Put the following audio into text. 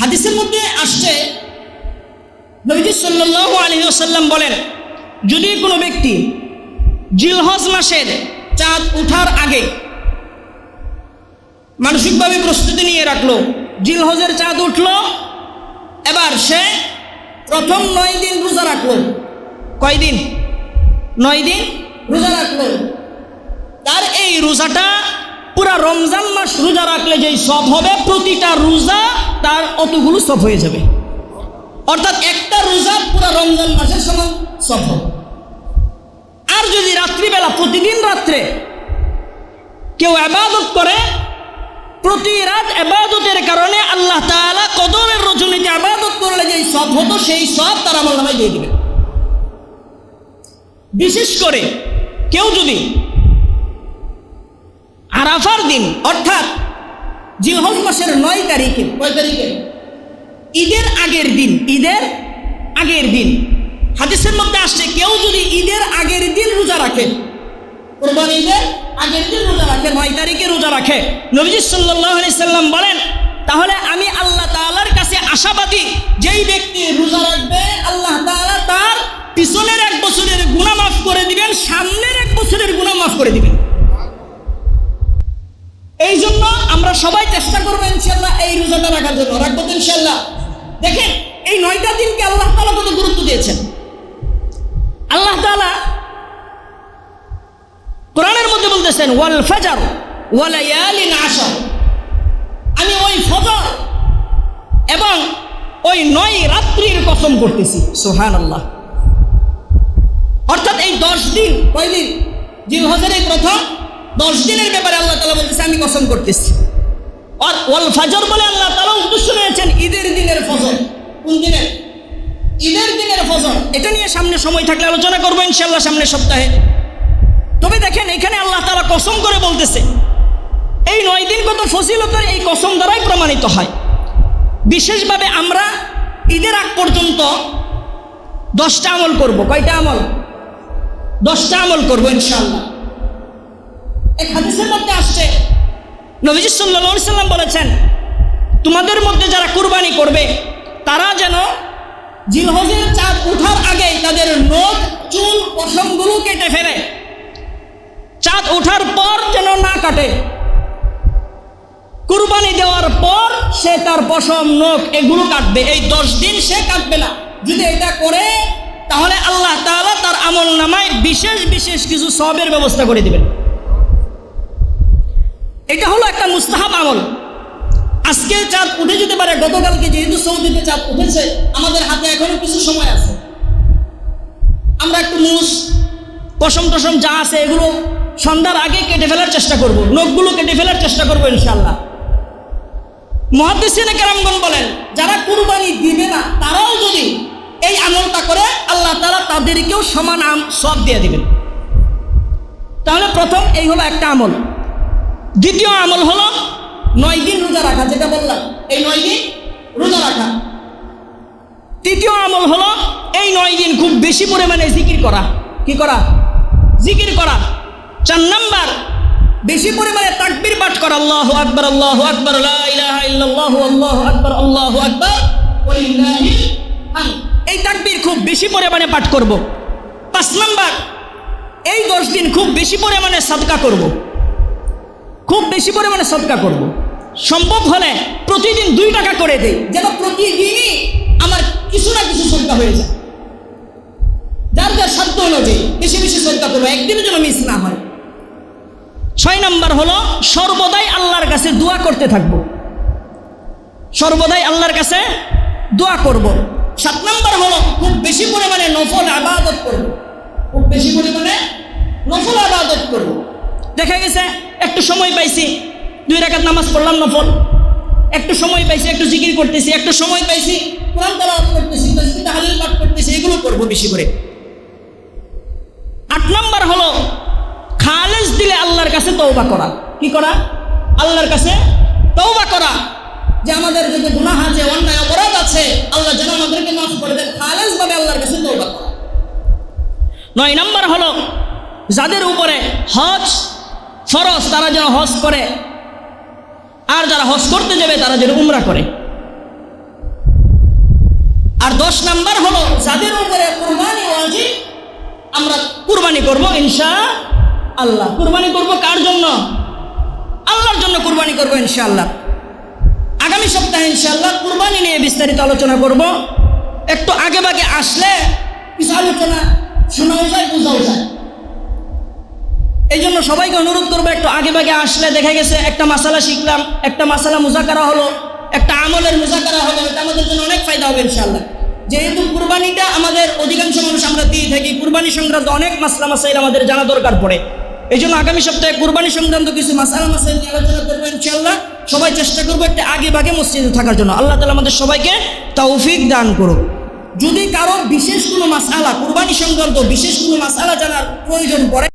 হাদিসের মধ্যে আসছে, নবীজি সাল্লাল্লাহু আলাইহি ওয়াসাল্লাম বলেন, যদি কোনো ব্যক্তি জিলহজ মাসের চাঁদ ওঠার আগে মানসিকভাবে প্রস্তুতি নিয়ে রাখল, জিলহজের চাঁদ উঠল, এবার সে প্রথম নয় দিন রোজা রাখল। কয়দিন? নয় দিন রোজা রাখল। তার এই রোজাটা পুরা রমজান মাস রোজা রাখলে যেই সব হবে, প্রতিটা রোজা তার অতগুলো সব হয়ে যাবে। অর্থাৎ একটা রোজা পুরা রমজান মাসের সমান সব হবে। আর যদি রাত্রিবেলা, প্রতিদিন রাত্রে কেউ আবাদত করে, প্রতি রাত আবাদতের কারণে আল্লাহ তাআলা কদরের রজনীতে আবাদত করলে যেই সব হতো, সেই সব তার আমল নামায় দিয়ে দিবে। বিশেষ করে কেউ যদি আরাফার দিন, অর্থাৎ জিলহজ মাসের নয় তারিখে, কয় তারিখে? ঈদের আগের দিন, ঈদের আগের দিন। হাদিসের মধ্যে আসছে, কেউ যদি ঈদের আগের দিন রোজা রাখে, কোরবানি ঈদের আগের দিন রোজা রাখে, নয় তারিখে রোজা রাখে, নবীজি আলাইহি সাল্লাম বলেন, তাহলে আমি আল্লাহ তাআলার কাছে আশাবাদী, যেই ব্যক্তি রোজা রাখবে, আল্লাহ তাআলা তার পিছনের এক বছরের গুনাহ মাফ করে দিবেন, সামনের এক বছরের গুণা মাফ করে দিবেন এই জন্য আমরা সবাই চেষ্টা করব ইনশাল্লাহ এই রোজাটা রাখার জন্য। রাখব তো ইনশাল্লাহ। দেখেন, এই নয়টা দিনকে আল্লাহ তালা কত গুরুত্ব দিয়েছেন? আল্লাহ তালা কোরআনের মধ্যে বলতেছেন, ওয়াল ফাজার আমি ওই ফজর এবং ওই নয় রাত্রির কসম করতেছি সোহান আল্লাহ অর্থাৎ এই দশ দিন কয়দিন জিল হজের প্রথম দশ দিনের ব্যাপারে আল্লাহ তালা বলতেছে, আমি কসম করতেছি। আর ওয়াল ফাজর বলে আল্লাহ তালা উদ্দেশ্য নিয়েছেন ঈদের দিনের ফজর। কোন দিনের? ঈদের দিনের ফজর। এটা নিয়ে সামনে সময় থাকলে আলোচনা করব ইনশাল্লাহ সামনের সপ্তাহে। তবে দেখেন, এখানে আল্লাহ তালা কসম করে বলতেছে, এই নয় দিন কত ফসিলতার এই কসম দ্বারাই প্রমাণিত হয়। বিশেষভাবে আমরা ঈদের আগ পর্যন্ত দশটা আমল করব। কয়টা আমল? দশটা আমল করব ইনশাল্লাহ এক হাদিসের মধ্যে আসছে নবীজি সাল্লাম বলেছেন, তোমাদের মধ্যে যারা কুরবানি করবে, তারা যেন জিলহজের চাঁদ ওঠার আগেই তাদের নখ, চুল, পশমগুলো কেটে ফেলে। চাঁদ ওঠার পর যেন না কাটে। কুরবানি দেওয়ার পর সে তার পশম, নখ, এগুলো কাটবে। এই দশ দিন সে কাটবে না। যদি এটা করে, তাহলে আল্লাহ তাআলা তার আমল নামায় বিশেষ বিশেষ কিছু সবের ব্যবস্থা করে দিবেন। এটা হলো একটা মুস্তাহাব আমল। আজকে চাঁদ উঠে যেতে পারে, গতকালকে যেহেতু সৌদিতে চাঁদ উঠেছে, আমাদের হাতে এখনও কিছু সময় আছে। আমরা একটু মুস পশম টসম যা আছে এগুলো সন্ধ্যার আগে কেটে ফেলার চেষ্টা করব। নখগুলো কেটে ফেলার চেষ্টা করব ইনশাল্লাহ মহাদিসিনে কেরামগণ বলেন, যারা কুরবানি দিবে না, তারাও যদি এই আমলটা করে, আল্লাহ তালা তাদেরকেও সমান আম সব দিয়ে দিবেন। তাহলে প্রথম এই হলো একটা আমল। দ্বিতীয় আমল হলো নয় দিন রোজা রাখা, যেটা বললাম। এই নয় দিন রোজা রাখা। তৃতীয় আমল হলো এই নয় দিন খুব বেশি পরিমাণে জিকির করা। কি করা? জিকির করা। চার নাম্বার, বেশি পরিমাণে তাকবির পাঠ করা। আল্লাহ আকবর আল্লাহ আকবর আল্লাহ আকবর আল্লাহ আকবর এই তাকবির খুব বেশি পরিমাণে পাঠ করব। পাঁচ নাম্বার, এই দশ দিন খুব বেশি পরিমাণে সাদকা করব। খুব বেশি পরিমাণে সদকা করব। সম্ভব হলে প্রতিদিন দুই টাকা করে দেই, যেন প্রতিদিনই আমার কিছু না কিছু সদকা হয়ে যায়। যার যার সাধ্য অনুযায়ী বেশি বেশি সদকা করব একদিনের যেন মিস না হয়। ছয় নম্বর হলো, সর্বদাই আল্লাহর কাছে দোয়া করতে থাকব। সর্বদাই আল্লাহর কাছে দোয়া করব। সাত নম্বর হলো, খুব বেশি পরিমাণে নফল আবাদত করব। খুব বেশি পরিমাণে নফল আবাদত করব। দেখা গেছে? একটু সময় পাইছি। দুই রাকাত নামাজ পড়লাম নফল একটু সময় পাইছি, একটু জিকির করতেছি, একটু সময় পাইছি, কোরআন করতেছি পাঠ করতেছি, এগুলো করব বেশি করে। আট নম্বর হলো, খালেজ দিলে আল্লাহর কাছে তৌবা করা। কি করা? আল্লাহর কাছে তৌবা করা। যে আমাদের যদি গুনাহ আছে, অন্যায়, অপরাধ আছে, আল্লাহ যেন আমাদেরকে মাফ করে দেন খালেজ ভাবে আল্লাহর কাছে তৌবা করা। নয় নম্বর হলো, যাদের উপরে হজ ফরজ, তারা যেন হজ করে। আর যারা হজ করতে যাবে, তারা যেন উমরা করে। আর দশ নাম্বার হলো, যাদের উপরে কুরবানি ওয়াজিব, আমরা কুরবানি করব ইনশা আল্লাহ কুরবানি করব কার জন্য? আল্লাহর জন্য কুরবানি করব ইনশাআল্লাহ। আগামী সপ্তাহে ইনশাআল্লাহ কুরবানি নিয়ে বিস্তারিত আলোচনা করব। একটু আগে বাগে আসলে কিছু আলোচনা শোনাও যায় বোঝাও যায়। এই জন্য সবাইকে অনুরোধ করব, একটু আগে বাগে আসলে দেখা গেছে, একটা মাসালা শিখলাম, একটা মাসালা মুজাকারা হলো, একটা আমলের মুজাকারা হলো, এটা আমাদের জন্য অনেক ফায়দা হবে ইনশাআল্লাহ। যেহেতু কুরবানিটা আমাদের অধিকাংশ মানুষ আমরা দিয়ে থাকি, কুরবানি সংক্রান্ত অনেক মাসলা মাসাইল আমাদের জানা দরকার পড়ে। এই জন্য আগামী সপ্তাহে কুরবানি সংক্রান্ত কিছু মাসালা মাসাইল নিয়ে আলোচনা করব ইনশাআল্লাহ। সবাই চেষ্টা করব একটা আগে বাগে মসজিদে থাকার জন্য। আল্লাহ তালা আমাদের সবাইকে তৌফিক দান করুক। যদি কারও বিশেষ কোনো মাসালা, কুরবানি সংক্রান্ত বিশেষ কোনো মাসালা জানার প্রয়োজন পড়ে